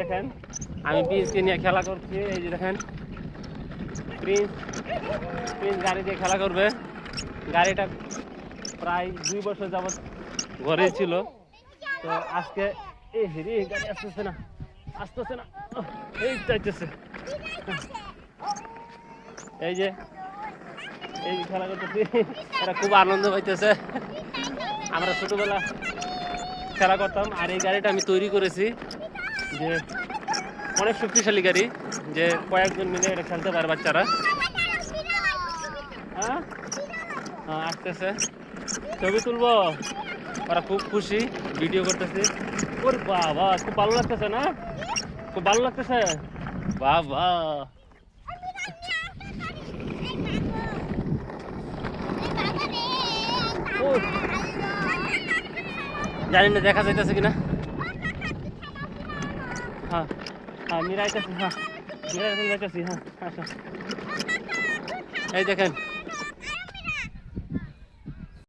দেখেন, আমি প্রিন্সকে নিয়ে খেলা করছি, এই যে দেখেন প্রিন্স প্রিন্স গাড়ি দিয়ে খেলা করবে। গাড়িটা প্রায় দুই বছর যাবত ঘরে ছিল। তো আজকে, এই হেরি গাড়ি আসতেছে না আসতেছে না এই চাইতেছে এই যে এই যে খেলা করতেছি, এরা খুব আনন্দ পাইতেছে। আমরা ছোটবেলা খেলা করতাম, আর এই গাড়িটা আমি তৈরি করেছি। যে অনেক শক্তিশালী গাড়ি, যে কয়েকজন মিলে এটা খেলতে পারে বাচ্চারা। হ্যাঁ? হ্যাঁ আসতেছে। ছবি তুলবো? ওরা খুব খুশি, ভিডিও করতেছে। ওর বাবা, খুব ভালো লাগতেছে না? খুব ভালো লাগতেছে? বাবা। জানি না, দেখা যাইতেছে কিনা। হ্যাঁ হ্যাঁ মিরাইতেছি হ্যাঁ। মিরাইতেছি হ্যাঁ আচ্ছা। এই দেখেন